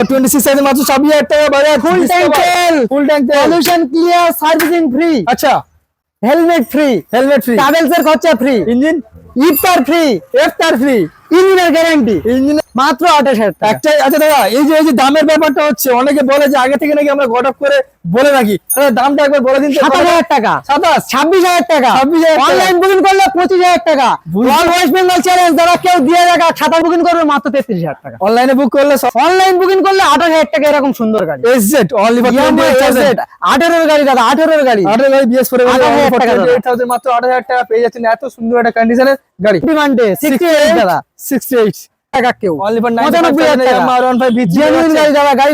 26 সাইজে মাত্র 26000 টাকা বাজার ফুল ট্যাঙ্ক তেল। ফুল ট্যাঙ্ক তেল। পলিউশন ক্লিয়ার সার্ভিসিং ফ্রি আচ্ছা। Helmet free helmet free travels এর খরচা ফ্রি ইঞ্জিন ইফতার ফ্রি এফটার ফ্রি ইঞ্জিনের গ্যারান্টি ইঞ্জিন মাত্র আঠাশ হাজার টাকা। একটাই আচ্ছা দাদা এই যে এই যে দামের ব্যাপারটা হচ্ছে অনেকে বলে যে আগে থেকে নাকি আমরা গটক করে বলে রাখি। দামটা একবার বলে দিন সাতাশ হাজার টাকা। সাতাশ? ছাব্বিশ হাজার টাকা। 26,000 টাকা। অনলাইন বুকিং করলে পঁচিশ হাজার টাকা। অল ওয়েস্ট বেঙ্গল চ্যালেঞ্জ যারা কেউ দিয়ে রাখা খাতা বুকিং করবে মাত্র তেত্রিশ হাজার টাকা। অনলাইনে বুক করলে অনলাইন বুকিং করলে আঠাশ হাজার টাকা এরকম সুন্দর গাড়ি। এসজেড অনলি ফর আঠেরোর গাড়ি দাদা আঠেরোর গাড়ি। আঠারো গাড়ি বিএস ফোর 28,000 টাকা দাদা। এইট থাউজেন্ড মাত্র আট হাজার টাকা। পেয়ে যাচ্ছেন এত সুন্দর একটা কন্ডিশনের গাড়ি। ডিমান্ডে সিক্সটি এইট দাদা। সিক্সটি এইট টাকা কেউ। পঁচানব্বই হাজার টাকা। আমার ওয়ান জেনুইন গাড়ি দাদা গাড়ি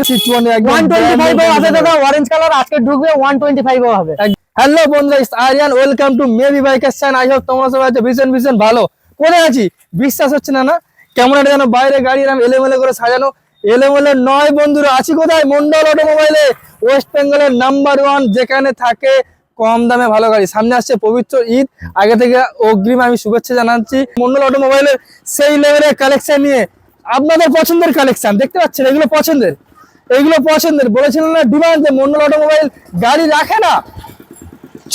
ওয়ান টোয়েন্টি ফাইভ আছে দাদা অরেঞ্জ কালার আজকে ঢুকবে ওয়ান টোয়েন্টি ফাইভ হবে। Hello Aryan welcome to maybe biker I hope তোমরা সবাই আছে ভীষণ ভীষণ ভালো। কোথায় আছি? বিশ্বাস হচ্ছে না না? কেমন একটা যেন বাইরে গাড়ি এরকম এলেমেলে করে সাজানো। এলেমেলে নয় বন্ধুরা আছি কোথায়? মন্ডল অটোমোবাইলে। ওয়েস্ট বেঙ্গলের নাম্বার ওয়ান যেখানে থাকে কম দামে ভালো গাড়ি। সামনে আসছে পবিত্র ঈদ। আগে থেকে অগ্রিম আমি শুভেচ্ছা জানাচ্ছি। মন্ডল অটোমোবাইলের সেই লেভেলের কালেকশন নিয়ে আপনাদের পছন্দের কালেকশন দেখতে পাচ্ছেন? এগুলো পছন্দের? এগুলো পছন্দের। বলেছিলেন না ডিমান্ড যে মন্ডল অটোমোবাইল গাড়ি রাখে না।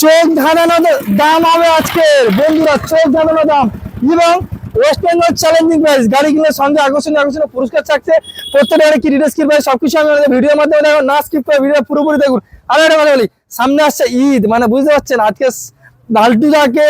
চোখ ধাঁধানো দাম হবে আজকের। বন্ধুরা, চোখ ধাঁধানো দাম। এবং ওয়েস্ট বেঙ্গল চ্যালেঞ্জিং প্রাইস গাড়ি কিনলে সঙ্গে আকর্ষণীয় আকর্ষণীয় পুরস্কার থাকছে। প্রত্যেকটা কি রিটেল স্কিপ প্রাইস সবকিছু আমি ভিডিওর মাধ্যমে দেখো না স্কিপ করে ভিডিও পুরোপুরি দেখুন। আর একটা কথা বলি। সামনে আসছে ঈদ মানে বুঝতে পারছেন, আজকে লালটুদাকে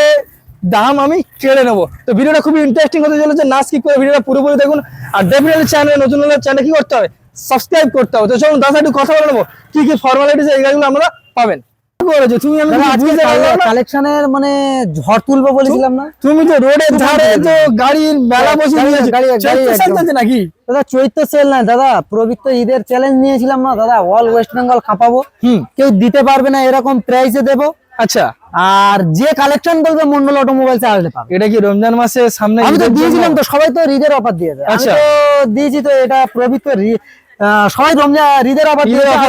দাম আমি কেড়ে নেব। তো ভিডিওটা খুবই ইন্টারেস্টিং হতে চলেছে, না স্কিপ করে ভিডিওটা পুরোপুরি দেখুন, আর ডেফিনেটলি চ্যানেল নতুন হলে চ্যানেল কি করতে হবে? সাবস্ক্রাইব করতে হবে। তো চলুন দাদা একটু কথা বলে নেব, কি কি ফর্মালিটিস এই গাড়িগুলো আমরা পাবেন। কি তুমি আমি বুঝতে পারলাম কালেকশনের মানে ঝড় তুলবো বলেছিলাম না? তুমি তো রোডের ধারে তো গাড়ির মেলা বসে গাড়ি- গাড়ি- গাড়ি চৈত্র একদম। সাজাচ্ছে নাকি? দাদা চৈত্র সেল না দাদা। পবিত্র ঈদের চ্যালেঞ্জ নিয়েছিলাম না দাদা। অল ওয়েস্ট বেঙ্গল খাপাবো। কেউ দিতে পারবে না এরকম প্রাইসে দেবো। আচ্ছা। আর যে কালেকশন করবে মন্ডল অটোমোবাইল আসলে পাবে। এটা কি রমজান মাসে সামনে আমি তো দিয়েছিলাম তো সবাই তো ঈদের অফার দিয়ে দেয়। আচ্ছা। দিয়েছি তো এটা আহ, সবাই রমজান ঈদের অফার?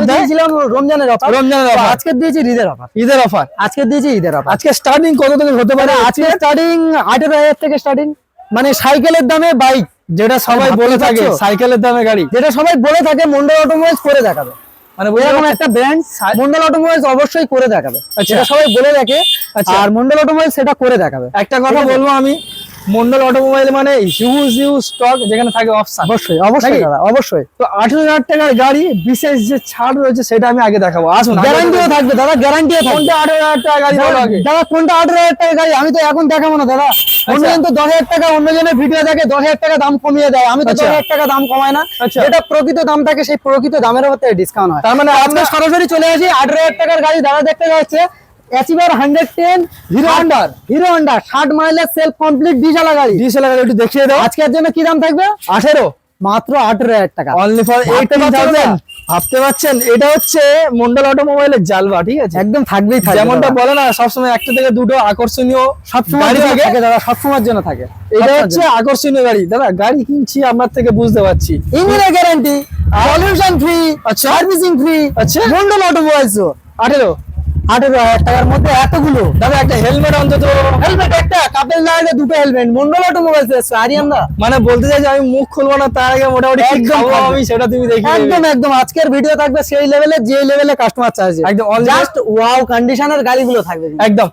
দিয়েছিলাম রমজানের অফার রমজানের offer। আজকে দিয়েছি ঈদের অফার ঈদের অফার আজকে দিয়েছি ঈদের অফার আজকে স্টার্টিং কত থেকে হতে পারে? আজকে স্টার্টিং আঠেরো হাজার থেকে স্টার্টিং মানে সাইকেলের দামে বাইক যেটা সবাই বলে থাকে সাইকেলের দামে গাড়ি। যেটা সবাই বলে থাকে মন্ডল অটোমোবাইলস করে দেখাবে। মানে এরকম একটা ব্র্যান্ড মন্ডল অটোমোবাইলস অবশ্যই করে দেখাবে। আচ্ছা। সেটা সবাই বলে দেখে। আচ্ছা। আর মন্ডল অটোমোবাইলস সেটা করে দেখাবে। একটা কথা বলব আমি মন্ডল অটোমোবাইল মানে হিউজ হিউজ স্টক যেখানে থাকে অপশন অবশ্যই অবশ্যই দাদা অবশ্যই। তো আঠেরো হাজার টাকার গাড়ি বিশেষ যে ছাড় রয়েছে সেটা আমি আগে দেখাবো। আসুন গ্যারান্টিও থাকবে দাদা গ্যারান্টিও কোনটা আঠেরো হাজার টাকা গাড়ি দাদা কোনটা আঠারো হাজার টাকা গাড়ি? আমি তো এখন দেখাবো না দাদা। অন্যজন তো দশ হাজার টাকা অন্যজনের ভিডিও দেখে দশ হাজার টাকা দাম কমিয়ে দেয়। আমি তো দশ আচ্ছা। হাজার টাকা দাম কমায় না। আচ্ছা। যেটা প্রকৃত দাম থাকে সেই প্রকৃত দামের উপর ডিসকাউন্ট হয়। তার মানে আমরা সরাসরি চলে আসি আঠারো হাজার টাকার গাড়ি দাদা দেখতে যাচ্ছে। অ্যাচিভার হান্ড্রেড টেন হিরো হন্ডার হিরো হন্ডা ষাট মাইলের সেলফ কমপ্লিট ডিজেলা গাড়ি। ডিএসএল গাড়ি একটু দেখিয়ে দাও। আজকের জন্য কি দাম থাকবে? আঠেরো। মাত্র আঠারো হাজার টাকা। অনলি ফর ভাবতে এইটিন পারছ থাউজেন্ড না? ভাবতে পারছেন? এটা হচ্ছে মন্ডল অটোমোবাইলের জালবা ঠিক আছে? একদম থাকবেই থাকবে যেমনটা বলে না সবসময় একটা থেকে দুটো আকর্ষণীয় সবসময় থাকে। দাদা সবসময়ের জন্য থাকে। এটা হচ্ছে আকর্ষণীয় গাড়ি। দাদা গাড়ি কিনছি আপনার থেকে বুঝতে পারছি। ইঞ্জিনের guarantee pollution free. Servicing free আচ্ছা। মন্ডল অটোমোবাইলস আঠেরো। আঠেরো হাজার টাকার মধ্যে এতগুলো। দাদা একটা হেলমেট অন্তত হেলমেট একটা কাপেল লাইনে দুটো হেলমেট মন্ডল অটোমোবাইলস আরিয়ান দা? মানে বলতে চাই যে আমি মুখ খুলবো না তার আগে মোটামুটি একদম আমি সেটা তুমি দেখি একদম একদম আজকের ভিডিও থাকবে সেই লেভেলে যে লেভেলে কাস্টমার চাইছে একদম জাস্ট ওয়াও কন্ডিশনের গাড়িগুলো থাকবে। একদম।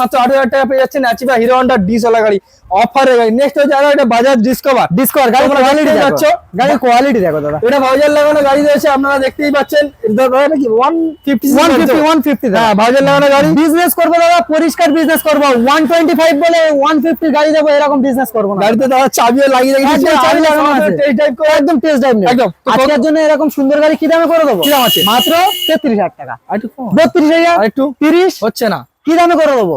মাত্র আঠারো হাজার টাকা পেয়ে যাচ্ছেন অ্যাচিভা হিরো হন্ডা ডিস ওলা গাড়ি। অফারের গাড়ি। নেক্সট হচ্ছে আরও একটা বাজাজ ডিসকভার ডিসকভার গাড়ি কোয়ালিটি দেখতেই দেখো। গাড়ির কোয়ালিটি দেখো দাদা। এটা ভাউজার লাগানো গাড়ি রয়েছে আপনারা দেখতেই পাচ্ছেন। দাদা ওয়ান ফিফটি 150 150 হ্যাঁ লাগানো গাড়ি। বিজনেস করব দাদা পরিষ্কার বিজনেস করব। 125 বলে 150 গাড়ি দেবো এরকম বিজনেস করব না। গাড়িতে দাদা চাবিও লাগিয়ে রেখেছি। একদম চাবি লাগানো আছে। এই টাইপ করে। একদম টেস্ট ড্রাইভ একদম। আজকের জন্য এরকম সুন্দর গাড়ি কি দামে করে দেবো? কি দাম আছে? মাত্র তেত্রিশ হাজার টাকা। বত্রিশ হাজার। আরেকটু তিরিশ। হচ্ছে না। কি দামে করে দেবো?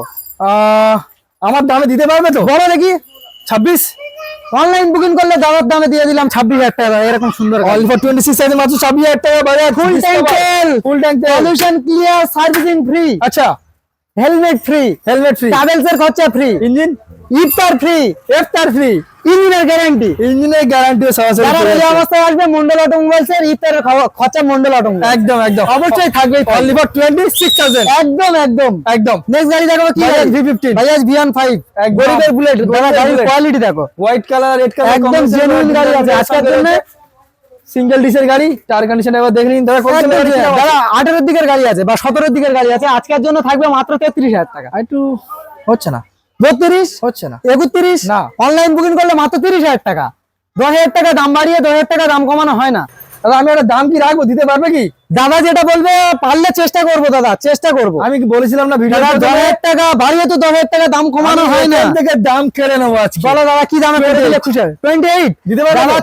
আমার দামে দিতে পারবে তো? বলো দেখি। ছাব্বিশ? অনলাইন বুকিং করলে দামের দামে দিয়ে দিলাম ছাব্বিশ হাজার টাকা। এরকম সুন্দর অল ফর টোয়েন্টি সিক্স সাইজে মাত্র ছাব্বিশ হাজার টাকা বাজার ফুল ট্যাঙ্ক তেল। ফুল ট্যাঙ্ক তেল। পলিউশন ক্লিয়ার সার্ভিসিং ফ্রি আচ্ছা। Helmet free helmet free travels এর খরচা ফ্রি ইঞ্জিন ইফতার ফ্রি এফটার ফ্রি ইঞ্জিনের গ্যারান্টি ইঞ্জিনের গ্যারান্টি সরাসরি। অবস্থায় আসবে মন্ডল অটোমোবাইলস এর খরচা মন্ডল একদম একদম। অবশ্যই থাকবে। ফর একদম একদম। একদম। নেক্সট গাড়ি দেখো কি বাজাজ V15 বাজাজ ভিয়ান ফাইভ একদম। গরিবের বুলেট দাদা গাড়ির কোয়ালিটি দেখো। হোয়াইট কালার রেড কালার একদম genuine গাড়ি আছে। আজকের জন্য সিঙ্গেল ডিসের গাড়ি টায়ার কন্ডিশন একবার দেখে নিন। দাদা আঠেরোর দিকের গাড়ি আছে বা সতেরোর দিকের গাড়ি আছে। আজকের জন্য থাকবে মাত্র তেত্রিশ হাজার টাকা। একটু হচ্ছে না। বত্রিশ? হচ্ছে না। একত্রিশ? না। অনলাইন বুকিং করলে মাত্র তিরিশ হাজার টাকা। দশ হাজার টাকা দাম বাড়িয়ে দশ হাজার টাকা দাম কমানো হয় না। দাদা আমি একটা দাম কি রাখব? দিতে পারবে কি? দাদা যেটা বলবে পারলে চেষ্টা করব দাদা চেষ্টা করব। আমি কি বলেছিলাম না ভিডিও দশ হাজার টাকা বাড়িয়ে তো দশ হাজার টাকা দাম কমানো হয় না। থেকে দাম কেড়ে নেব আজকে। বলো দাদা কি দামে টোয়েন্টি এইট দিতে?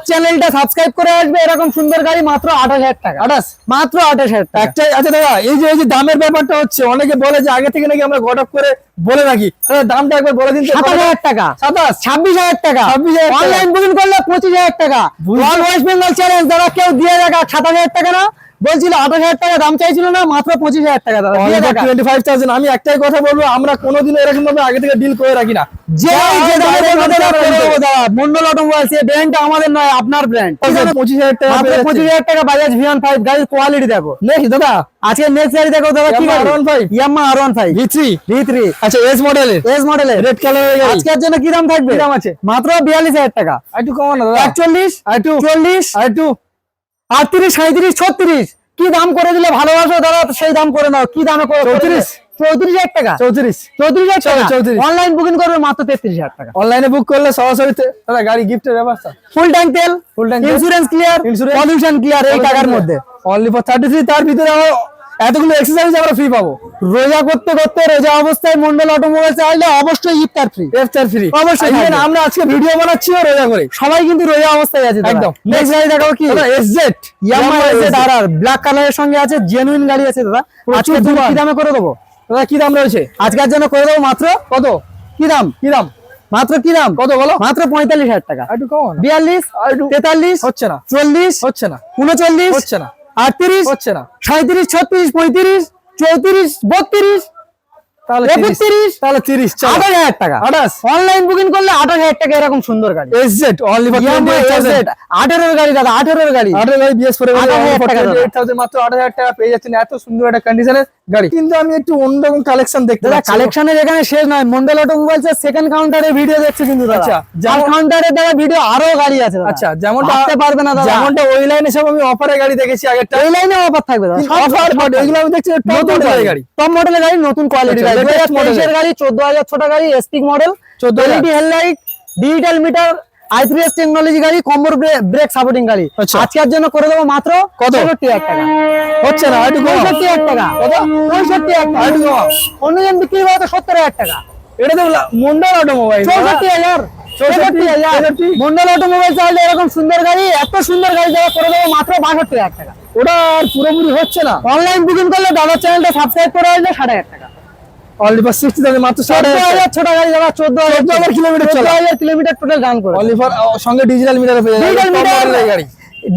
চ্যানেলটা সাবস্ক্রাইব করে আসবে এরকম সুন্দর গাড়ি মাত্র আঠাশ হাজার টাকা। আঠাশ? মাত্র আঠাশ হাজার টাকা। আচ্ছা দাদা এই যে এই যে দামের ব্যাপারটা হচ্ছে অনেকে বলে যে আগে থেকে নাকি আমরা গট করে বলে রাখি। দামটা একবার বলে দিন সাতাশ হাজার টাকা। সাতাশ? ছাব্বিশ হাজার টাকা। 26,000 টাকা। অনলাইন বুকিং করলে পঁচিশ হাজার টাকা। বুঝতে- ওয়েস্ট বেঙ্গল চ্যালেঞ্জ দাদা কেউ দিয়ে সাতাশ হাজার টাকা না। বলছিল আঠাশ হাজার টাকা দাম চাইছিল না মাত্র পঁচিশ হাজার টাকা দাদা। টোয়েন্টি ফাইভ থাউজেন্ড আমি একটাই কথা বলব আমরা কোনোদিনও এরকম ভাবে আগে থেকে ডিল করে রাখি না। যে যে দামে বাইরে বলবে দাদা করে করে দেবো। দেবো দাদা মন্ডল অটোমোবাইলস এই ব্র্যান্ডটা আমাদের নয় আপনার ব্র্যান্ড পঁচিশ হাজার টাকা মাত্র পঁচিশ হাজার টাকা বাজাজ ভিওন ফাইভ গাড়ির কোয়ালিটি দেখো। নেক্সট দাদা। আজকে নেক্সট গাড়ি দেখো দাদা কি R15 Yamaha R one five V three V three আচ্ছা এস মডেলের এস মডেলের রেড কালারের গাড়ি। আজকের জন্য কি দাম থাকবে? দাম আছে? মাত্র বিয়াল্লিশ হাজার টাকা। একটু কমা না দাদা। একচল্লিশ একটু। চল্লিশ একটু। আটত্রিশ সাঁত্রিশ ছত্রিশ। কি দাম করে দিলে ভালোবাসো দাদা? সেই দাম করে নাও। কি দামে করে চৌত্রিশ? চৌত্রিশ হাজার টাকা? চৌত্রিশ। চৌত্রিশ হাজার টাকা? চৌত্রিশ। অনলাইন বুকিং করবে মাত্র তেত্রিশ হাজার টাকা। অনলাইনে বুক করলে সরাসরি দাদা গাড়ি গিফটের ব্যবস্থা। ফুল ট্যাঙ্ক তেল full tank. Insurance clear pollution clear এই টাকার মধ্যে। অনলি ফর থার্টি থ্রি তার ভিতরে এতগুলো এক্সারসাইজ আমরা ফ্রি পাবো। রোজা করতে করতে রোজা অবস্থায় মন্ডল অটোমোবাইল চাইলে অবশ্যই ইফতার ফ্রি এফতার ফ্রি অবশ্যই আমরা আজকে ভিডিও বানাচ্ছি রোজা করে। সবাই কিন্তু রোজা অবস্থায় আছে একদম। নেক্সট গাড়ি দেখাবো কি? এস জেড ইয়ামা এসেড আর আর ব্ল্যাক কালারের সঙ্গে আছে জেনুইন গাড়ি আছে দাদা। আজকে প্রচুর কি দামে করে দেবো? দাদা কি দাম রয়েছে? আজকের জন্য করে দেবো মাত্র কত? কি দাম? কি দাম? মাত্র কি দাম? কত বলো? মাত্র পঁয়তাল্লিশ হাজার টাকা। বিয়াল্লিশ তেতাল্লিশ হচ্ছে না। চল্লিশ হচ্ছে না। উনচল্লিশ হচ্ছে না। আটত্রিশ হচ্ছে না। সাঁত্রিশ ছত্রিশ পঁয়ত্রিশ চৌত্রিশ বত্রিশ তাহলে টাকা। অনলাইন বুকিং করলে টাকা এরকম সুন্দর গাড়ি। S only for twenty eight thousand গাড়ি দাদা আঠেরোর গাড়ি। আঠারো গাড়ি বিএস ফোর 28,000 টাকা দাদা। এইট থাউজেন্ড মাত্র আঠাশ হাজার টাকা পেয়ে যাচ্ছেন। এত সুন্দর একটা কন্ডিশনের গাড়ি। কিন্তু আমি একটু অন্যরকম কালেকশন দেখতে দাদা কালেকশনের এখানে শেষ নয়। মন্ডল অটোমোবাইলস এর সেকেন্ড কাউন্টারে ভিডিও দেখছে কিন্তু দাদা। আচ্ছা, কাউন্টারে দাদা ভিডিও আরও গাড়ি আছে আচ্ছা যেমনটা ভাবতে পারবে না দাদা। যেমনটা ওই লাইনে সব আমি অফারে গাড়ি দেখেছি আগেরটা। এই লাইনে অফার থাকবে দাদা। অফার এগুলো আমি দেখছি টপ মডেলের গাড়ি। টপ মডেলের গাড়ি নতুন কোয়ালিটি আচ্ছা, গাড়ি latest 2023 এর। গাড়ি 14000 ছোট গাড়ি এসপিক model 14,000 LED headlight digital meter i3s technology গাড়ি কম্বোর ব্রেক সাপোর্টিং গাড়ি। আচ্ছা। আজকের জন্য করে দেবো মাত্র কত? 65000 টাকা। হচ্ছে না একটু কম 65000 টাকা। কত? 65000 টাকা। একটু অন্যজন বিক্রি করে তো 70000 টাকা। এটা তো মন্ডল অটোমোবাইল 64000 64,000 মন্ডল অটোমোবাইল চাইলে এরকম সুন্দর গাড়ি এত সুন্দর গাড়ি দেওয়া করে দেবো মাত্র 62000 টাকা। ওটা আর পুরোপুরি হচ্ছে না। অনলাইন বুকিং করলে দাদার চ্যানেলটা সাবস্ক্রাইব করে আসলে 60000 টাকা। ফর সিক্সটি থাউজেন্ড মাত্র চোদ্দ সাড়ে হাজার ছোট গাড়ি হাজার। 14,000 কিলোমিটার চলা। হাজার কিলোমিটার টোটাল রান করে। অনলি ফর সঙ্গে ডিজিটাল মিটার পেয়ে যাবে। ডিজিটাল মিটার গাড়ি।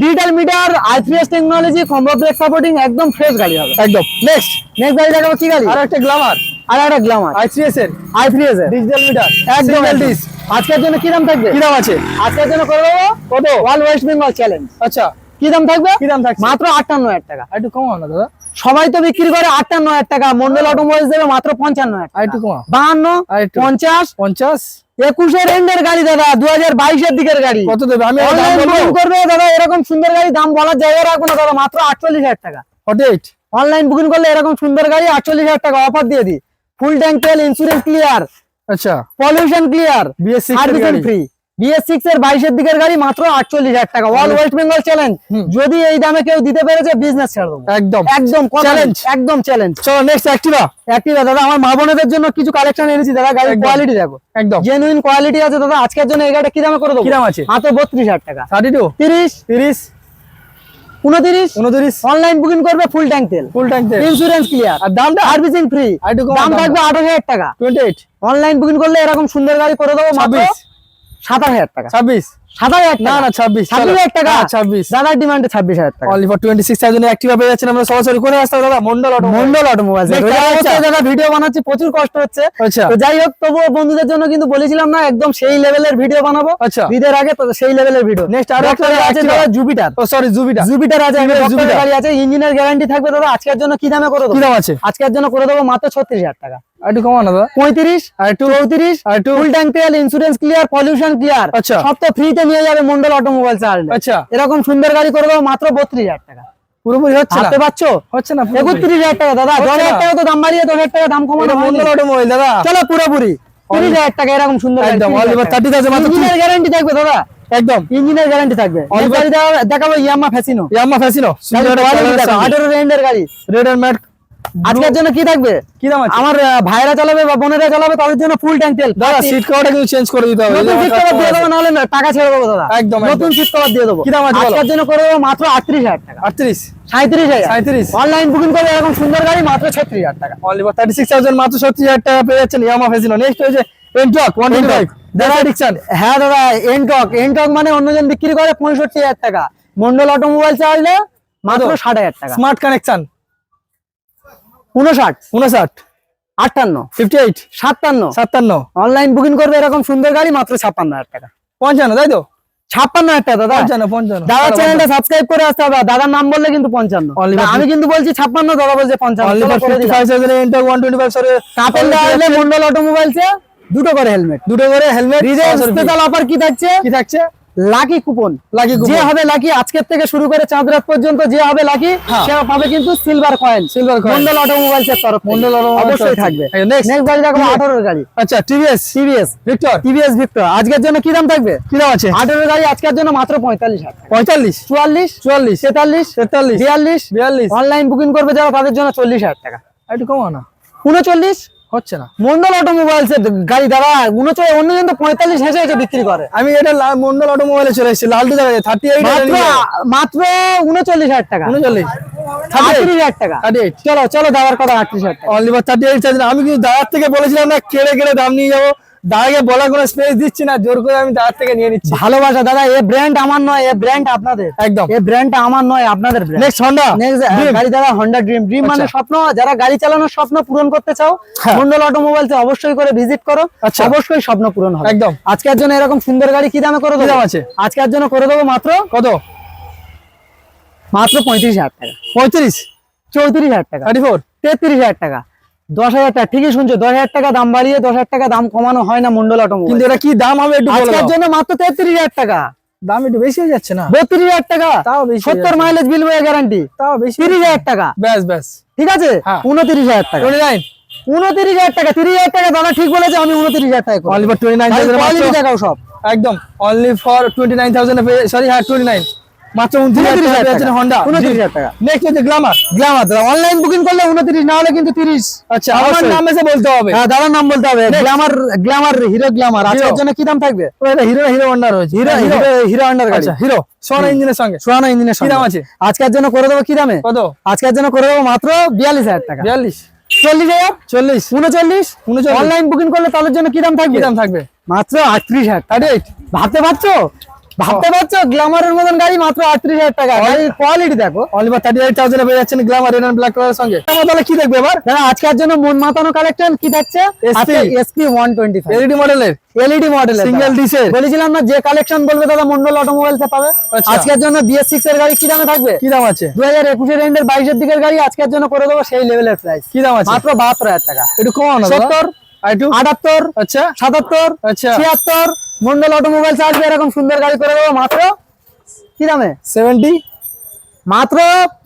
Digital meter i three s technology combo brake supporting একদম ফ্রেশ গাড়ি হবে। একদম। নেক্সট নেক্সট গাড়ি দেখাবো কি গাড়ি? আর একটা গ্লামার আর একটা গ্ল্যামার আই এর আইথ্রিএস এর। ডিজিটাল মিটার একদম সিঙ্গেল একদম। ডিস আজকের জন্য কি দাম থাকবে? কি দাম আছে? আজকের জন্য করে দেবো কত? ওয়াল ওয়েস্ট বেঙ্গল চ্যালেঞ্জ আচ্ছা। কি দাম থাকবে? কি দাম থাকছে? মাত্র আটান্ন হাজার টাকা। আর একটু কমাও না দাদা। সবাই তো বিক্রি করে আটান্ন হাজার টাকা মন্ডল অটোমোবাইলস দেবে মাত্র পঞ্চান্ন বাহান্ন পঞ্চাশ পঞ্চাশ। একুশের এন্ডের গাড়ি দাদা দু হাজার বাইশের দিকের গাড়ি। কত দেবে? আমি করবে দাদা এরকম সুন্দর গাড়ি দাম বলার জায়গা রাখব না দাদা মাত্র আটচল্লিশ হাজার টাকা। এইট অনলাইন বুকিং করলে এরকম সুন্দর গাড়ি আটচল্লিশ হাজার টাকা অফার দিয়ে দিই। ফুল ট্যাঙ্ক তেল ইন্স্যুরেন্স ক্লিয়ার আচ্ছা। Pollution clear servicing free BS six এর বাইশের দিকের গাড়ি মাত্র আটচল্লিশ হাজার টাকা। অল ওয়েস্ট বেঙ্গল চ্যালেঞ্জ যদি এই দামে কেউ দিতে পেরেছে বিজনেস ছেড়ে দেবো। একদম। একদম চ্যালেঞ্জ একদম চ্যালেঞ্জ চলো নেক্সট অ্যাক্টিভা অ্যাক্টিভা দাদা আমার মা বোনেদের জন্য কিছু কালেকশন এনেছি দাদা গাড়ির কোয়ালিটি দেখো। একদম। জেনুইন কোয়ালিটি আছে দাদা আজকের জন্য এই গাড়িটা কি দামে করে দেবো? কি দাম আছে? মাত্র বত্রিশ হাজার টাকা। থার্টি টু তিরিশ? তিরিশ? উনত্রিশ? উনত্রিশ? অনলাইন বুকিং করবে ফুল ট্যাঙ্ক তেল। ফুল ট্যাঙ্ক ইন্স্যুরেন্স ক্লিয়ার আর দামটা? সার্ভিসিং ফ্রি দাম থাকবে আঠাশ হাজার টাকা। টোয়েন্টি এইট অনলাইন বুকিং করলে এরকম সুন্দর গাড়ি করে দেবো ছাব্বিশ? সাতাশ হাজার টাকা। ছাব্বিশ? সাতাশ হাজার না না ছাব্বিশ ছাব্বিশ হাজার টাকা। ছাব্বিশ। দাদার ডিমান্ডে ছাব্বিশ হাজার টাকা। Only for twenty six thousand Activa পেয়ে যাচ্ছেন আমরা সরাসরি করে আসতে দাদা মন্ডল অটো মন্ডল অটোমোবাইল দাদা ভিডিও বানাচ্ছি প্রচুর কষ্ট হচ্ছে। আচ্ছা। তো যাই হোক তবুও বন্ধুদের জন্য কিন্তু বলেছিলাম না একদম সেই লেভেলের ভিডিও বানাবো। আচ্ছা। ঈদের আগে তো সেই লেভেলের ভিডিও আরও একটা আছে দাদা জুপিটার ও সরি জুপিটার আছে জুপিটার গাড়ি আছে ইঞ্জিনের গ্যারান্টি থাকবে দাদা আজকের জন্য কি দামে করে কি দেবো দাম আছে? আজকের জন্য করে দেবো মাত্র ছত্রিশ হাজার টাকা। একটু কমান দাদা। পঁয়ত্রিশ আর একটু চৌত্রিশ আর একটু ফুল ট্যাঙ্ক তেল ইন্স্যুরেন্স ক্লিয়ার পলিউশন ক্লিয়ার আচ্ছা। সব তো ফ্রিতে নিয়ে যাবে মন্ডল অটোমোবাইল চার্জ আচ্ছা। এরকম সুন্দর গাড়ি করে দেবো মাত্র বত্রিশ হাজার টাকা। পুরোপুরি হচ্ছে না? ভাবতে হচ্ছে না একত্রিশ হাজার টাকা দাদা দশ হাজার টাকা তো দাম বাড়িয়ে দশ হাজার টাকা দাম কমানো মন্ডল অটোমোবাইল দাদা। চলো পুরোপুরি। তিরিশ হাজার টাকা এরকম সুন্দর একদম, 30,000 গ্যারান্টি থাকবে দাদা। একদম। ইঞ্জিনের গ্যারান্টি থাকবে। দেখাবো- দেখাবো ইয়ামা ফ্যাসিনো ইয়ামা ফ্যাসিনো আঠারো রেন্ডের গাড়ি রেড এন্ড ম্যাট আজকের জন্য কি থাকবে? কি দাম আছে? আমার ভাইরা চালাবে বা বোনেরা চালাবে তাদের জন্য ফুল ট্যাঙ্ক তেল। দাদা সিট কভারটা কিন্তু চেঞ্জ করে দিতে হবে। নতুন সিট কভার দিয়ে দেবো নাহলে না, টাকা ছেড়ে দেবো দাদা। একদম, নতুন সিট কভার দিয়ে দেবো। কি দাম আছে আজকের জন্য করে দেবো মাত্র আটত্রিশ হাজার টাকা। 38 সাঁত্রিশ হাজার। 37 অনলাইন বুকিং করে এরকম সুন্দর গাড়ি মাত্র ছত্রিশ হাজার টাকা। অনলি থার্টি সিক্স থাউজেন্ড মাত্র সত্তর হাজার টাকা পেয়ে যাচ্ছেন ইয়ামা নেক্সট হয়েছে এনটক ওয়ান টোয়েন্টি ফাইভ দাদা ডিকশন হ্যাঁ দাদা এনটক এনটক মানে অন্যজন বিক্রি করে পঁয়ষট্টি হাজার টাকা। মন্ডল অটোমোবাইল চার্জে মাত্র কত? ষাট হাজার টাকা। স্মার্ট কানেকশন উনষাট উনষাট আটান্ন। ফিফটি এইট সাতান্ন। সাতান্ন। অনলাইন বুকিং করবে এরকম সুন্দর গাড়ি মাত্র ছাপ্পান্ন হাজার টাকা। পঞ্চান্ন তাই তো? ছাপ্পান্ন হাজার টাকা দাদা। পঞ্চান্ন পঞ্চান্ন। দাদার চ্যানেলটা সাবস্ক্রাইব করে আসতে হবে। দাদার নাম বললে কিন্তু পঞ্চান্ন। আমি কিন্তু বলছি ছাপ্পান্ন দাদা বলছে পঞ্চান্ন। মন্ডল অটোমোবাইলসে দুটো করে হেলমেট। দুটো করে হেলমেট। অফার কি থাকছে? কি থাকছে? Lucky coupon. লাকি যে হবে লাকি আজকের থেকে শুরু করে চাঁদ রাত পর্যন্ত যে হবে লাকি হ্যাঁ। সে পাবে কিন্তু silver coin Silver coin। Mondal automobiles এর তরফ মন্ডল অবশ্যই থাকবে। থেকে। Next। নেক্সট গাড়ি দেখো 18 এর গাড়ি। আচ্ছা TVS TVS Victor TVS Victor আজকের জন্য কি দাম থাকবে? কি দাম আছে? 18 এর গাড়ি আজকের জন্য মাত্র 45 হাজার। পঁয়তাল্লিশ? 44 চুয়াল্লিশ। 43 তেতাল্লিশ। 42 বিয়াল্লিশ। অনলাইন বুকিং করবে যারা তাদের জন্য 40 হাজার টাকা। একটু কমা না। 39 হচ্ছে না। মন্ডল অটোমোবাইলস এর গাড়ি দাদা 39 অন্যজন তো 45 হেসে হেসে বিক্রি করে। আমি এটা মন্ডল অটোমোবাইলে চলে এসেছি লালটু থার্টি এইট মাত্র উনচল্লিশ হাজার টাকা। উনচল্লিশ। 38 হাজার টাকা। থার্টি চলো চলো দাদার কথা 38 হাজার টাকা। আমি কিন্তু দাদার থেকে বলেছিলাম না কেড়ে কেড়ে দাম নিয়ে যাব। দাদাকে বলার কোনো স্পেস দিচ্ছি না জোর করে আমি দাদার থেকে নিয়ে নিচ্ছি। ভালোবাসা দাদা এ ব্র্যান্ড আমার নয় এ ব্র্যান্ড আপনাদের। একদম। এ ব্র্যান্ডটা আমার নয় আপনাদের নেক্সট হন্ডা নেক্সট গাড়ি দাদা হন্ডা ড্রিম ড্রিম মানে। স্বপ্ন যারা গাড়ি চালানোর স্বপ্ন পূরণ করতে চাও হ্যাঁ। মন্ডল অটোমোবাইলস অবশ্যই করে ভিজিট করো। আচ্ছা। অবশ্যই স্বপ্ন পূরণ হবে। একদম। আজকের জন্য এরকম সুন্দর গাড়ি কি দামে করে দেবো? আছে? আজকের জন্য করে দেবো মাত্র কত? মাত্র পঁয়ত্রিশ হাজার টাকা। পঁয়ত্রিশ? চৌত্রিশ হাজার টাকা। থার্টি ফোর তেত্রিশ হাজার টাকা। দশ হাজার টাকা। ঠিকই শুনছো দশ হাজার টাকা দাম বাড়িয়ে দশ হাজার টাকা দাম কমানো হয় না মন্ডল অটোমোবাইল কিন্তু এটা কি দাম? হবে একটু আজকের জন্য মাত্র তেত্রিশ হাজার টাকা। দাম একটু বেশি হয়ে যাচ্ছে না? বত্রিশ হাজার টাকা। তাও বেশি সত্তর মাইলেজ বিল বয়ে গ্যারান্টি তাও বেশি তিরিশ হাজার টাকা। ব্যাস ব্যাস। ঠিক আছে? হ্যাঁ। উনত্রিশ হাজার টাকা। উনত্রিশ হাজার টাকা তিরিশ হাজার টাকা দাদা ঠিক বলেছে আমি উনত্রিশ হাজার টাকা অনলি ফর টোয়েন্টি নাইন সব। একদম only for twenty nine thousand sorry হ্যাঁ টোয়েন্টি নাইন মাত্র উনত্রিশ উনত্রিশ হাজার হাজার টাকা। টাকা। হন্ডা উনত্রিশ হাজার টাকা। নেক্সট হচ্ছে গ্লামার গ্ল্যামার দাদা অনলাইন বুকিং করলে উনত্রিশ না হলে কিন্তু তিরিশ। আচ্ছা আমার নাম এসে বলতে হবে। হ্যাঁ দাদার নাম বলতে হবে। গ্ল্যামার গ্ল্যামার হিরো গ্ল্যামার আজকের। জন্য কি দাম থাকবে? এটা হিরো হিরো হন্ডা রয়েছে। হিরো হিরো হিরো হন্ডার আচ্ছা হিরো সোনা ইঞ্জিনের সঙ্গে। সোয়ানো ইঞ্জিনের কি দাম আছে? আজকের জন্য করে দেবো কি দামে? কত? আজকের জন্য করে দেবো মাত্র বিয়াল্লিশ হাজার টাকা। বিয়াল্লিশ। চল্লিশ হাজার? চল্লিশ। উনচল্লিশ? উনচল্লিশ। অনলাইন বুকিং করলে তাদের জন্য কি দাম থাকবে? কি দাম থাকবে? মাত্র আটত্রিশ হাজার থার্টি এইট ভাবতে পারছ? ভাবতে পারছ? গ্ল্যামারের মতন গাড়ি মাত্র আটত্রিশ হাজার টাকা। গাড়ির কোয়ালিটি দেখো। অনলি থার্টি এইট থাউজেন্ড পেয়ে যাচ্ছেন রেড অ্যান্ড ব্ল্যাক কালারের সঙ্গে। আমার তাহলে কি দেখবে এবার? দাদা আজকের জন্য মন মাতানো কালেকশন কি থাকছে? এসপি ওয়ান টোয়েন্টি এলইডি মডেলের এলইডি মডেল dish বলেছিলাম না যে কালেকশন বলবে দাদা মন্ডল অটোমোবাইলস পাবে। আচ্ছা। আজকের জন্য বিএস সিক্স এর গাড়ি কি দামে থাকবে? কি দাম আছে? দু হাজার একুশের এন্ডের বাইশের দিকের গাড়ি আজকের জন্য করে দেবো সেই লেভেলের প্রাইস কি দাম আছে? মাত্র বাহাত্তর হাজার টাকা। একটু কমানো। সত্তর আটাত্তর আচ্ছা। সাতাত্তর আচ্ছা। ছিয়াত্তর মন্ডল অটোমোবাইলস আসবে এরকম সুন্দর গাড়ি করে দেবো মাত্র কি দামে? সেভেন্টি মাত্র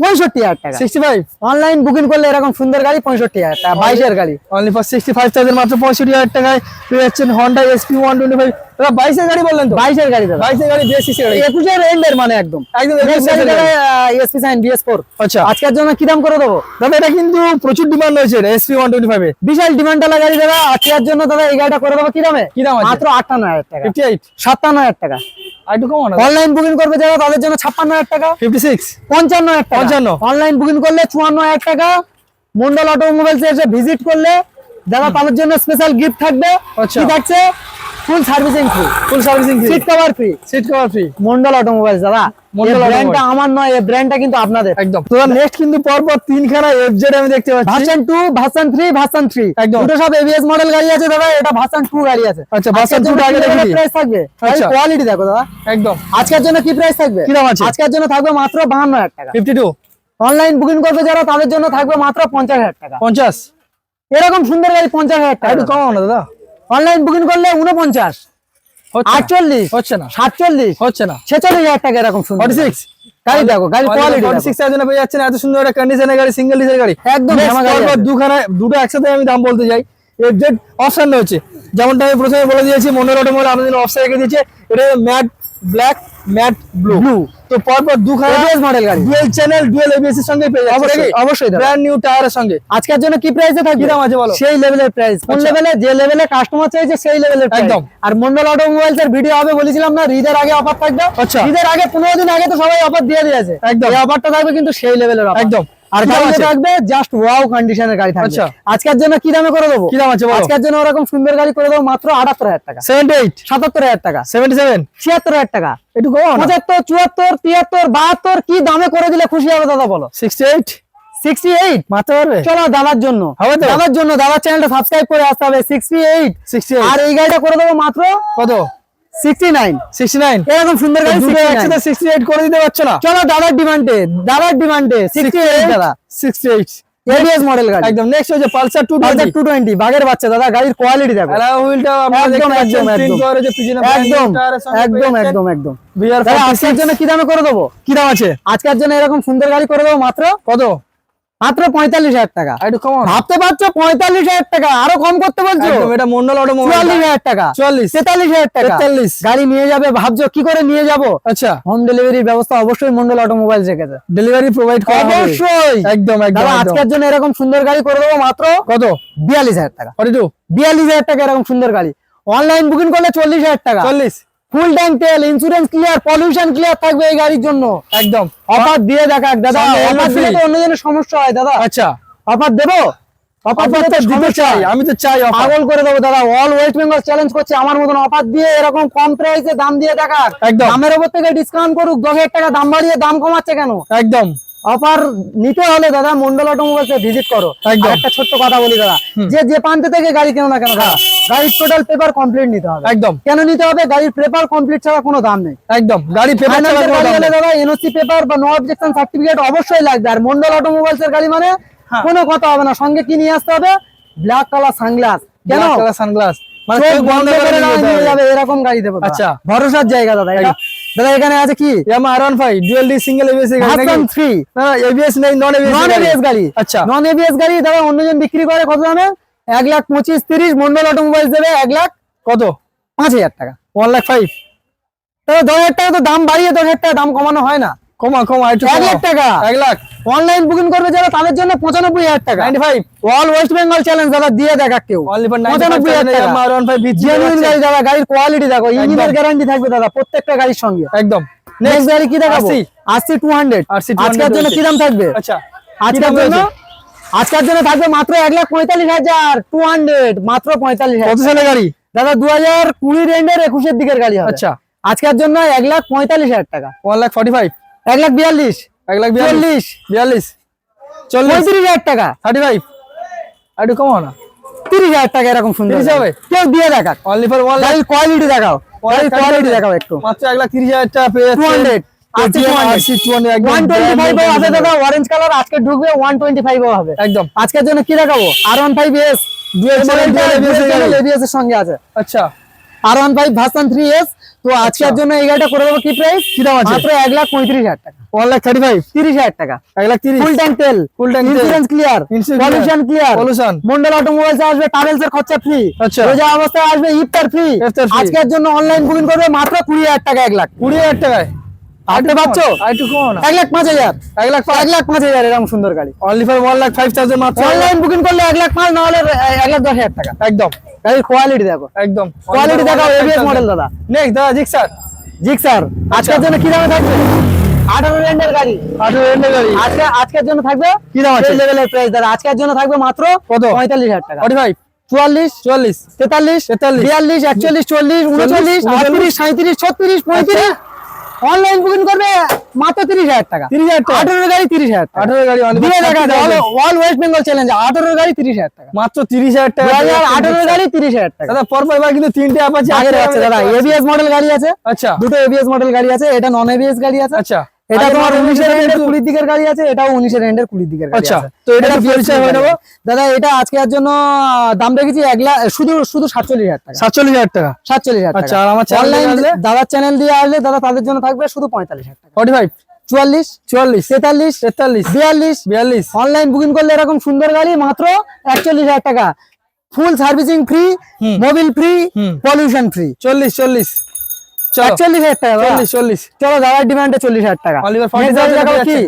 পঁয়ষট্টি হাজার টাকা। সিক্সটি ফাইভ অনলাইন বুকিং করলে এরকম সুন্দর গাড়ি পঁয়ষট্টি হাজার টাকা বাইশের গাড়ি। Only for sixty five thousand মাত্র পঁয়ষট্টি হাজার টাকায় পেয়ে যাচ্ছেন Honda SP one twenty five দাদা বাইশের গাড়ি বললেন তো? বাইশের গাড়ি দাদা। বাইশের গাড়ি বিএসসি গাড়ি। একুশের এন্ডের মানে একদম। একদম Next 21 গাড়ি এর গাড়ি। দাদা এসপি সাইন বিএস ফোর আচ্ছা। আজকের জন্য কি দাম করে দেবো? দাদা এটা কিন্তু প্রচুর ডিমান্ড রয়েছে এসপি ওয়ান টোয়েন্টি ফাইভে বিশাল ডিমান্ড আলা গাড়ি দাদা আজকের জন্য দাদা এই গাড়িটা করে দেবো কি দামে? কি দাম মাত্র আটান্ন হাজার টাকা। ফিফটি এইট সাতান্ন হাজার টাকা। অনলাইন বুকিং করবে যারা তাদের জন্য ছাপ্পান্ন হাজার টাকা। ফিফটি সিক্স পঞ্চান্ন হাজার টাকা। 55 অনলাইন বুকিং করলে চুয়ান্ন হাজার টাকা। মন্ডল অটোমোবাইলস এসে ভিজিট করলে দাদা তাদের জন্য স্পেশাল গিফট থাকবে। আচ্ছা। কি থাকছে? Full servicing free full servicing seat cover free seat cover free Mondal automobiles দাদা। মন্ডল ব্র্যান্ডটা আমার নয় এই ব্র্যান্ডটা কিন্তু আপনাদের। একদম। তো নেক্সট কিন্তু পরপর তিনখানা এফজেড আমি দেখতে পাচ্ছি। Version two version three version three একদম। দুটো সব এবিএস মডেল গাড়ি আছে দাদা এটা ভার্সন টু গাড়ি আছে। আচ্ছা, version 2 টা আগে দেখে প্রাইস থাকবে? আচ্ছা। কোয়ালিটি দেখো দাদা। একদম। আজকের জন্য কি প্রাইস থাকবে? কি দাম আছে? আজকের জন্য থাকবে মাত্র বাহান্ন হাজার টাকা। ফিফটি টু অনলাইন বুকিং করবে যারা তাদের জন্য থাকবে মাত্র পঞ্চাশ হাজার টাকা। পঞ্চাশ। এরকম সুন্দর গাড়ি পঞ্চাশ হাজার টাকা। একটু কমাও না দাদা। অনলাইন বুকিং করলে উনপঞ্চাশ। আটচল্লিশ হচ্ছে না। সাতচল্লিশ হচ্ছে না। ছেচল্লিশ হাজার টাকা এরকম ফর্টি সিক্স গাড়ি দেখো গাড়ি কোয়ালিটি ফর্টি সিক্স জন্য পেয়ে যাচ্ছেন এত সুন্দর একটা কন্ডিশনের গাড়ি সিঙ্গেল ডিজেল গাড়ি। একদম দুখানা দুটো একসাথে আমি দাম বলতে চাই। এর অপশন রয়েছে যেমনটা আমি প্রথমে বলে দিয়েছি মনের অটোমোবাইল আমাদের অপশন রেখে দিয়েছে এটা matte black matte blue Blue। তো পরপর দুখানা model গাড়ি। ডুয়েল চ্যানেল ডুয়েল এবিএস এর সঙ্গে পেয়ে যাচ্ছে অবশ্যই, অবশ্যই ব্র্যান্ড নিউ টায়ারের সঙ্গে আজকের জন্য কি প্রাইসে থাকবে দাম আছে বলো? সেই লেভেলের প্রাইস কোন আচ্ছা। লেভেলে যে লেভেলে কাস্টমার চাইছে সেই লেভেলের একদম। আর মন্ডল অটোমোবাইলস এর ভিডিও হবে বলেছিলাম না ঈদের আগে অফার থাকবে আচ্ছা। ঈদের আগে পনেরো দিন আগে তো সবাই অফার দিয়ে দিয়েছে একদম। এই অফারটা থাকবে কিন্তু সেই লেভেলের অফার একদম। আর গাড়ি থাকবে? জাস্ট ওয়াও কন্ডিশনের গাড়ি থাকবে। আচ্ছা। আজকের জন্য কি দামে করে দেবো? কি দাম আছে আজকের জন্য ওরকম সুন্দর গাড়ি করে দেবো মাত্র আটাত্তর হাজার টাকা। সেভেন্টি এইট সাতাত্তর হাজার টাকা। সেভেন্টি সেভেন ছিয়াত্তর হাজার টাকা। একটু পঁচাত্তর চুয়াত্তর তিয়াত্তর বাহাত্তর কি দামে করে দিলে খুশি হবে দাদা বলো? সিক্সটি এইট সিক্সটি এইট মারতে পারবে? চলো দাদার জন্য। দাদার জন্য দাদার চ্যানেলটা সাবস্ক্রাইব করে আসতে হবে। সিক্সটি এইট সিক্সটি আর এই গাড়িটা করে দেবো মাত্র কত? এরকম সুন্দর গাড়ি দুটো 69 একসাথে সিক্সটি এইট করে দিতে পারছ না? চলো দাদার ডিমান্ডে দাদার ডিমান্ডে সিক্সটি এইট দাদা সিক্সটি এইট এবিএস মডেল গাড়ি। একদম নেক্সট হচ্ছে Pulsar two Pulsar two twenty বাগের বাচ্চা দাদা গাড়ির কোয়ালিটি দেখো। হুইলটা একদম, দেখতে একদম, একদম। একদম বিআর জন্য কি দামে করে দেবো? কি দাম আছে? আজকের জন্য এরকম সুন্দর গাড়ি করে দেবো মাত্র কত? মাত্র পঁয়তাল্লিশ হাজার টাকা। একটু ভাবতে পারছ পঁয়তাল্লিশ হাজার টাকা? আরও কম করতে বলছো? এটা মন্ডল অটোমোবাইল চুয়াল্লিশ হাজার টাকা। চুয়াল্লিশ। তেতাল্লিশ হাজার টাকা। তেতাল্লিশ। গাড়ি নিয়ে যাবে ভাবছ কি করে নিয়ে যাব? আচ্ছা। হোম ডেলিভারির ব্যবস্থা অবশ্যই মন্ডল অটোমোবাইল রেখেছে। ডেলিভারি প্রোভাইড করা অবশ্যই। একদম একদম আজকের জন্য এরকম সুন্দর গাড়ি করে দেবো মাত্র কত? বিয়াল্লিশ হাজার টাকা। বিয়াল্লিশ হাজার টাকা এরকম সুন্দর গাড়ি। অনলাইন বুকিং করলে চল্লিশ হাজার টাকা। চল্লিশ। ফুল ট্যাঙ্ক তেল ইন্স্যুরেন্স ক্লিয়ার পলিউশন ক্লিয়ার থাকবে এই গাড়ির জন্য। একদম। অফার দিয়ে দেখা দাদা অফার দিলে। তো অন্যজনের সমস্যা হয় দাদা। আচ্ছা। অফার দেবো? আমি তো চাই পাগল করে দেবো দাদা অল ওয়েস্ট বেঙ্গল চ্যালেঞ্জ করছে আমার মতন অফার দিয়ে এরকম কম প্রাইসে দাম দিয়ে দেখার। একদম। দামের উপর থেকে ডিসকাউন্ট করুক দশ হাজার টাকা দাম বাড়িয়ে দাম কমাচ্ছে কেন? একদম। অফার নিতে হলে দাদা মন্ডল অটোমোবাইলস ভিজিট করো। একটা ছোট্ট কথা বলি দাদা যে যে প্রান্ত থেকে গাড়ি কেন না কেন দাদা গাড়ির টোটাল পেপার কমপ্লিট নিতে হবে। একদম। কেন নিতে হবে? গাড়ির পেপার কমপ্লিট ছাড়া কোনো দাম নেই। একদম। গাড়ি পেপার দাদা এনওসি পেপার বা নো অবজেকশন সার্টিফিকেট অবশ্যই লাগবে। আর মন্ডল অটোমোবাইলস এর গাড়ি মানে হ্যাঁ। কোনো কথা হবে না। সঙ্গে কি নিয়ে আসতে হবে? ব্ল্যাক কালার সানগ্লাস কেন? কালার সানগ্লাস মানে চোখ বন্ধ করে নিয়ে যাবে এরকম গাড়ি দেবো আচ্ছা। ভরসার জায়গা দাদা দাদা এখানে আছে কি? Yamaha R one five dual D single ABS three ABS নেই নন এবিএস নন এবিএস গাড়ি। আচ্ছা। নন এবিএস গাড়ি দাদা অন্যজন বিক্রি করে কত দামে? এক লাখ পঁচিশ তিরিশ মন্ডল অটোমোবাইলস দেবে এক লাখ কত? পাঁচ হাজার টাকা। ওয়ান লাখ ফাইভ তবে দশ হাজার টাকা তো দাম বাড়িয়ে দশ হাজার টাকা দাম কমানো হয় না। কমা কমা একটু এক লাখ টাকা। এক লাখ। অনলাইন বুকিং করবে যারা তাদের জন্য পঁচানব্বই হাজার টাকা। Ninety five all West Bengal challenge দাদা দিয়ে দেখা কেউ। পঁচানব্বই হাজার টাকা। জেনুইন গাড়ি দাদা গাড়ির কোয়ালিটি দেখো ইঞ্জিনের। গ্যারান্টি থাকবে দাদা প্রত্যেকটা গাড়ির সঙ্গে। একদম। নেক্সট গাড়ি কি দেখাবো? আশি টু হান্ড্রেড RC 200 আজকের জন্য কি দাম থাকবে? আচ্ছা। আজকের জন্য? আজকের জন্য থাকবে মাত্র এক লাখ পঁয়তাল্লিশ হাজার টু হান্ড্রেড মাত্র পঁয়তাল্লিশ কত হাজার সালে গাড়ি? দাদা দু হাজার কুড়ি রেন্ডের একুশের দিকের গাড়ি আচ্ছা। আজকের জন্য এক লাখ পঁয়তাল্লিশ হাজার টাকা। ওয়ান লাখ ফর্টি ফাইভ এক লাখ বিয়াল্লিশ। এক লাখ বিয়াল্লিশ। বিয়াল্লিশ। চল্লিশ। পঁয়ত্রিশ হাজার টাকা। থার্টি ফাইভ একটু কমাও না। তিরিশ হাজার টাকা এরকম সুন্দর হবে? কেউ দিয়ে দেখা অনলি ফর ওয়ান কোয়ালিটি দেখাও। কোয়ালিটি দেখাও একটু। মাত্র এক লাখ তিরিশ হাজার টাকা পেয়ে টু হান্ড্রেড অরেঞ্জ কালার আজকে ঢুকবে ওয়ান টোয়েন্টি ফাইভ হবে। একদম। আজকের জন্য কি দেখাবো? আর ওয়ান ফাইভ এস সঙ্গে আছে। আচ্ছা। R one five version three S তো আজকের জন্য এই গাড়িটা করে দেবো কি প্রাইস কি আছে? মাত্র এক লাখ পঁয়ত্রিশ হাজার টাকা। ওয়ান লাখ থার্টি ফাইভ তিরিশ হাজার টাকা। এক লাখ তিরিশ। ফুল ট্যাঙ্ক তেল। Insurance clear Insurance pollution clear Pollution। Mondal automobiles আসবে ট্রাভেলস এর খরচা ফ্রি আচ্ছা। রোজা অবস্থায় আসবে ইফতার ফ্রি আজকের জন্য অনলাইন বুকিং করবে মাত্র কুড়ি হাজার টাকা এক লাখ। কুড়ি হাজার টাকায়। ভাবতে পারছ একটু কমাও না এক লাখ পাঁচ হাজার। এক লাখ এক লাখ পাঁচ হাজার এরকম সুন্দর গাড়ি। Only for one lakh five thousand মাত্র। অনলাইন বুকিং করলে এক লাখ পাঁচ না হলে এক লাখ দশ হাজার টাকা। একদম। গাড়ির কোয়ালিটি দেখো। একদম। কোয়ালিটি দেখাও এবিএস মডেল দাদা। নেক্সট আজকের জন্য কি দামে থাকবে? আঠারো রেন্ডের গাড়ি। আঠারো রেন্ডের গাড়ি। আজকে আজকের জন্য থাকবে? কি দাম আছে? লেভেলের প্রাইস দাদা। আজকের জন্য থাকবে মাত্র কত? পঁয়তাল্লিশ হাজার টাকা। ফর্টি ফাইভ চুয়াল্লিশ চুয়াল্লিশ। তেতাল্লিশ তেতাল্লিশ, বিয়াল্লিশ একচল্লিশ চল্লিশ উনচল্লিশ, আটত্রিশ সাঁত্রিশ ছত্রিশ পঁয়ত্রিশ। অনলাইন বুকিং করবে মাত্র তিরিশ হাজার টাকা। তিরিশ হাজার টাকা। আঠারো গাড়ি তিরিশ হাজার আঠারো গাড়ি only দিয়ে দেখা 30,000 অল ওয়েস্ট বেঙ্গল চ্যালেঞ্জ আঠারো গাড়ি তিরিশ হাজার টাকা। মাত্র তিরিশ হাজার টাকা। আঠারো গাড়ি তিরিশ হাজার টাকা। দাদা পর পর এবার কিন্তু তিনটে অ্যাপ আছে আগের আছে দাদা এবিএস মডেল গাড়ি আছে। আচ্ছা। দুটো এবিএস মডেল গাড়ি আছে এটা নন এবিএস গাড়ি আছে। আচ্ছা। এটা তোমার উনিশের এন্ডের কুড়ির দিকের গাড়ি আছে এটাও উনিশের এন্ডের কুড়ির দিকের গাড়ি আচ্ছা, তো এটা পরিচয় হয়ে নেব? দাদা এটা আজকের জন্য দাম রেখেছি এক লাখ শুধু শুধু সাতচল্লিশ হাজার টাকা। সাতচল্লিশ হাজার টাকা? সাতচল্লিশ হাজার আচ্ছা, আর আমার অনলাইন দাদার চ্যানেল দিয়ে আসলে দাদা তাদের জন্য থাকবে শুধু পঁয়তাল্লিশ হাজার টাকা। ফর্টি ফাইভ চুয়াল্লিশ? চুয়াল্লিশ। তেতাল্লিশ? তেতাল্লিশ। বিয়াল্লিশ? বিয়াল্লিশ। অনলাইন বুকিং করলে এরকম সুন্দর গাড়ি মাত্র একচল্লিশ হাজার টাকা। Full servicing free mobil free pollution free চল্লিশ চল্লিশ। চলো। একচল্লিশ হাজার টাকা। চল্লিশ চল্লিশ। চলো দাদার ডিমান্ডে চল্লিশ হাজার টাকা। কি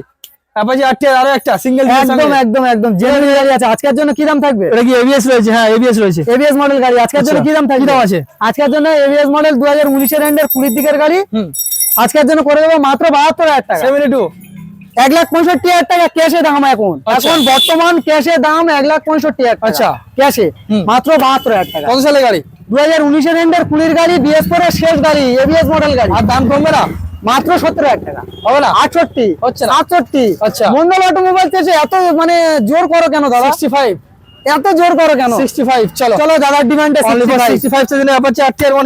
আটটি আরও একটা সিঙ্গেল একদম একদম একদম। জেনুইন গাড়ি আছে। আজকের জন্য কি দাম থাকবে? এটা কি এবিএস রয়েছে? হ্যাঁ এবিএস রয়েছে। এবিএস মডেল গাড়ি। আজকের জন্য আচ্ছা। কি দাম থাকবে? দাম আছে? আজকের জন্য এবিএস মডেল দু হাজার উনিশের এন্ডের কুড়ির দিকের গাড়ি। আজকের জন্য করে দেবো মাত্র বাহাত্তর হাজার টাকা। এক লাখ পঁয়ষট্টি হাজার টাকা ক্যাশে দাম এখন। আচ্ছা। এখন বর্তমান ক্যাশে দাম এক লাখ পঁয়ষট্টি হাজার আচ্ছা। ক্যাশে? মাত্র বাহাত্তর হাজার টাকা। কত সালে গাড়ি? দু হাজার উনিশের এন্ডের কুড়ির গাড়ি বিএস করে শেষ গাড়ি এবিএস মডেল গাড়ি। আর দাম কমবে না? মাত্র সত্তর হাজার টাকা। হবে না? আটষট্টি। হচ্ছে আটষট্টি আচ্ছা। মন্ডল অটোমোবাইল এত মানে জোর করো কেন দাদা? সিক্সটি ফাইভ এত জোর করো কেন? সিক্সটি ফাইভ চলো। চলো দাদার ডিমান্ডে অনলি ফর সিক্সটি ফাইভ সেজন্য আর ওয়ান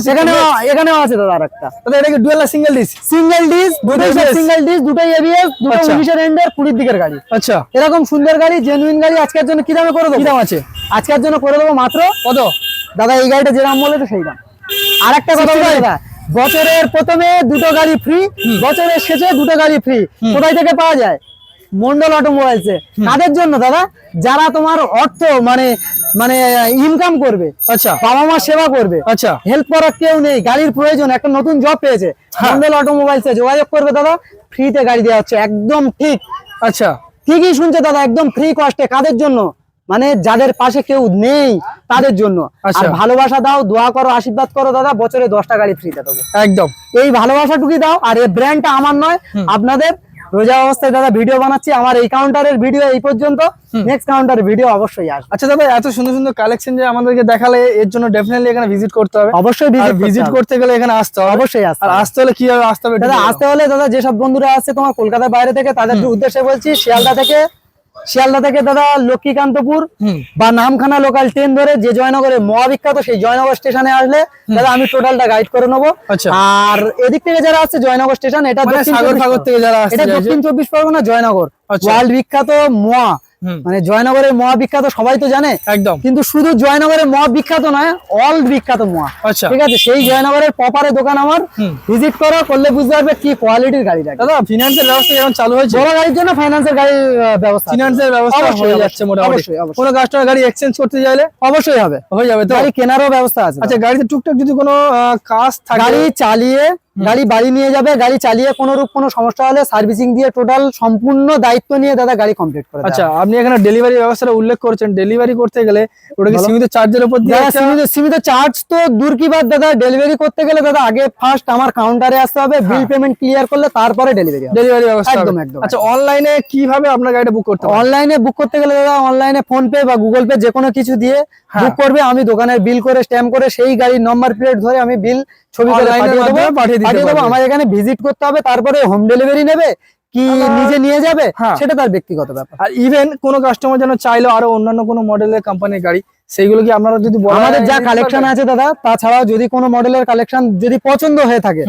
এখানেও আছে দাদা আরেকটা দাদা এটা কি ডুয়েল না সিঙ্গেল ডিস সিঙ্গেল ডিস দুটোই সিঙ্গেল ডিস দুটোই এবিএস দুটো আচ্ছা। উনিশের এন্ডের কুড়ির দিকের গাড়ি। আচ্ছা। এরকম সুন্দর গাড়ি জেনুইন গাড়ি আজকের জন্য কি দামে করে কি দেবো দাম আছে? আজকের জন্য করে দেবো মাত্র কত? দাদা এই গাড়িটা যে দাম তো সেই দাম। আর একটা কথা বলি দাদা বছরের প্রথমে দুটো গাড়ি ফ্রি বছরের শেষে দুটো গাড়ি ফ্রি কোথায় থেকে পাওয়া যায়? মন্ডল অটোমোবাইলসে কাদের জন্য দাদা যারা তোমার অর্থ মানে মানে ইনকাম করবে আচ্ছা। বাবা মা সেবা করবে আচ্ছা। হেল্প করার কেউ নেই গাড়ির প্রয়োজন একটা নতুন জব পেয়েছে। হ্যাঁ। মন্ডল অটোমোবাইলসে যোগাযোগ করবে দাদা ফ্রিতে গাড়ি দেওয়া হচ্ছে একদম ঠিক। আচ্ছা। ঠিকই শুনছে দাদা একদম ফ্রি কস্টে কাদের জন্য? মানে যাদের পাশে কেউ নেই তাদের জন্য। আর আচ্ছা। ভালোবাসা দাও দোয়া করো আশীর্বাদ করো দাদা বছরে দশটা গাড়ি ফ্রিতে দেবো। একদম। এই ভালোবাসাটুকুই দাও আর এই ব্র্যান্ডটা আমার নয় আপনাদের রোজা অবস্থায় দাদা ভিডিও বানাচ্ছি। আমার এই কাউন্টারের ভিডিও এই পর্যন্ত। নেক্সট কাউন্টার ভিডিও অবশ্যই আসবে। আচ্ছা দাদা এত সুন্দর সুন্দর কালেকশন যে আমাদেরকে দেখালে এর জন্য ডেফিনেটলি এখানে ভিজিট করতে হবে। অবশ্যই ভিজিট করতে গেলে এখানে আসতে হবে। অবশ্যই আসতে আর আসতে হলে কীভাবে আসতে হবে? দাদা আসতে হলে দাদা যেসব বন্ধুরা আছে তোমার কলকাতার বাইরে থেকে তাদের উদ্দেশ্যে বলছি শিয়ালদা থেকে শিয়ালদা থেকে দাদা লক্ষ্মীকান্তপুর বা নামখানা লোকাল ট্রেন ধরে যে জয়নগরে মহাবিখ্যাত সেই জয়নগর স্টেশনে আসলে দাদা আমি টোটালটা গাইড করে নেব আচ্ছা। আর এদিক থেকে যারা আছে জয়নগর স্টেশন এটা মানে দক্ষিণ চব্বিশ পরগনা জয়নগর আচ্ছা। ওয়ার্ল্ড বিখ্যাত মোয়া। মানে জয়নগরের মোয়া বিখ্যাত সবাই তো জানে। একদম। কিন্তু শুধু জয়নগরের মোয়া বিখ্যাত নয় অল বিখ্যাত মোয়া আচ্ছা। ঠিক আছে? সেই জয়নগরের পপারে দোকান আমার। ভিজিট করো করলে বুঝতে পারবে কি কোয়ালিটির গাড়ি রাখে দাদা ফিনান্সের ব্যবস্থা যেমন চালু হয়েছে? বড় গাড়ির জন্য ফাইন্যান্সের গাড়ির আহ, ব্যবস্থা। ফিনান্সের ব্যবস্থা হয়ে যাচ্ছে মোটামুটি। অবশ্যই, অবশ্যই। কোনো কাস্টমার গাড়ি এক্সচেঞ্জ করতে চাইলে? অবশ্যই হবে। হয়ে যাবে তো? গাড়ি কেনারও ব্যবস্থা আছে আচ্ছা গাড়িতে টুকটাক যদি কোনো কাজ থাকে গাড়ি চালিয়ে গাড়ি বাড়ি নিয়ে যাবে গাড়ি চালিয়ে কোনো রূপ কোনো সমস্যা হলে সার্ভিসিং দিয়ে টোটাল সম্পূর্ণ দায়িত্ব নিয়ে দাদা গাড়ি কমপ্লিট করে আচ্ছা আপনি এখানে ডেলিভারি ব্যবস্থাটা উল্লেখ করছেন। ডেলিভারি করতে গেলে ওটা কি সীমিত চার্জের উপর দিয়ে সীমিত সীমিত চার্জ তো দূর কি বাদ দাদা ডেলিভারি করতে গেলে দাদা আগে ফার্স্ট আমার কাউন্টারে আসতে হবে বিল পেমেন্ট ক্লিয়ার করলে তারপরে ডেলিভারি ডেলিভারি ব্যবস্থা একদম, একদম, আচ্ছা অনলাইনে কীভাবে আপনার গাড়িটা বুক করতে হবে অনলাইনে বুক করতে গেলে দাদা অনলাইনে ফোন পে বা গুগল পে যে কোনো কিছু দিয়ে হ্যাঁ। বুক করবে। আমি দোকানের বিল করে স্ট্যাম্প করে সেই গাড়ির নম্বর প্লেট ধরে আমি বিল ছবি পাঠিয়ে দেবো। আমার এখানে ভিজিট করতে হবে তারপরে হোম ডেলিভারি নেবে কি নিজে নিয়ে যাবে হ্যাঁ। সেটা তার ব্যক্তিগত ব্যাপার আর ইভেন কোনো কাস্টমার যেন চাইলো আরও অন্যান্য কোনো মডেলের কোম্পানির গাড়ি সেইগুলো কি আপনারা যদি আমাদের যা কালেকশন আছে দাদা তাছাড়াও যদি কোনো মডেলের কালেকশন যদি পছন্দ হয়ে থাকে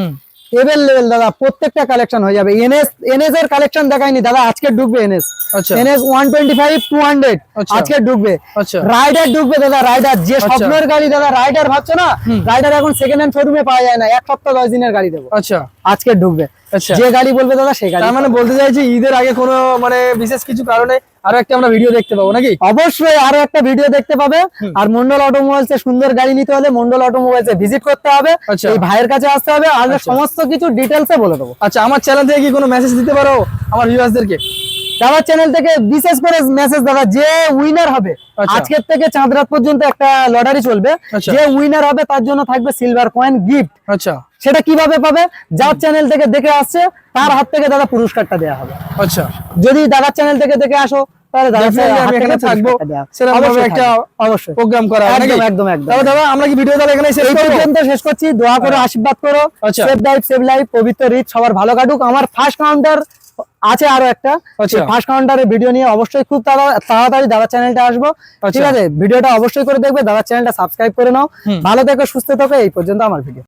এভেল লেভেল দাদা প্রত্যেকটা কালেকশন হয়ে যাবে। এনএস এনএস এর কালেকশন দেখাইনি দাদা আজকে ঢুকবে এনএস আচ্ছা। NS one twenty five two hundred আচ্ছা। আজকে ঢুকবে। আচ্ছা। রাইডার ঢুকবে দাদা রাইডার যে আচ্ছা। স্বপ্নের গাড়ি দাদা রাইডার ভাবছ না? রাইডার এখন সেকেন্ড হ্যান্ড শোরুমে পাওয়া যায় না। এক সপ্তাহ দশ দিনের গাড়ি দেবো। আচ্ছা। আজকে ঢুকবে। আচ্ছা। যে গাড়ি বলবে দাদা সেই গাড়ি তার মানে বলতে চাইছি ঈদের আগে কোনো মানে বিশেষ কিছু কারণে আরও একটা আমরা ভিডিও দেখতে পাবো নাকি? অবশ্যই আরও একটা ভিডিও দেখতে পাবে। আর মন্ডল অটোমোবাইলস এ সুন্দর গাড়ি নিতে হলে মন্ডল অটোমোবাইলস এ ভিজিট করতে হবে। আচ্ছা। এই ভাইয়ের কাছে আসতে হবে। আর সমস্ত কিছু ডিটেলস এ বলে দেবো। আচ্ছা আমার চ্যানেল থেকে কি কোনো মেসেজ দিতে পারো? আমার ভিউয়ার্সদেরকে দাদা চ্যানেল থেকে বিশেষ করে মেসেজ দাদা যে উইনার হবে আচ্ছা। আজকের থেকে চাঁদ রাত পর্যন্ত একটা লটারি চলবে। আচ্ছা। যে উইনার হবে তার জন্য থাকবে সিলভার কয়েন গিফট আচ্ছা। সেটা কীভাবে পাবে? যার চ্যানেল থেকে দেখে আসছে তার হাত থেকে দাদা পুরস্কারটা দেওয়া হবে। আচ্ছা। যদি দাদার চ্যানেল থেকে দেখে আসো দাদা আশীর্বাদ করো। পবিত্র রীত সবার ভালো কাটুক। আমার ফার্স্ট কাউন্টার আছে আরও একটা। ফার্স্ট কাউন্টারের ভিডিও নিয়ে অবশ্যই খুব তাড়া- তাড়াতাড়ি দাদার চ্যানেলটা আসব। ঠিক আচ্ছা। আছে ভিডিওটা অবশ্যই করে দেখবে দাদার চ্যানেলটা সাবস্ক্রাইব করে নাও। ভালো থেকো সুস্থ থেকো এই পর্যন্ত আমার ভিডিও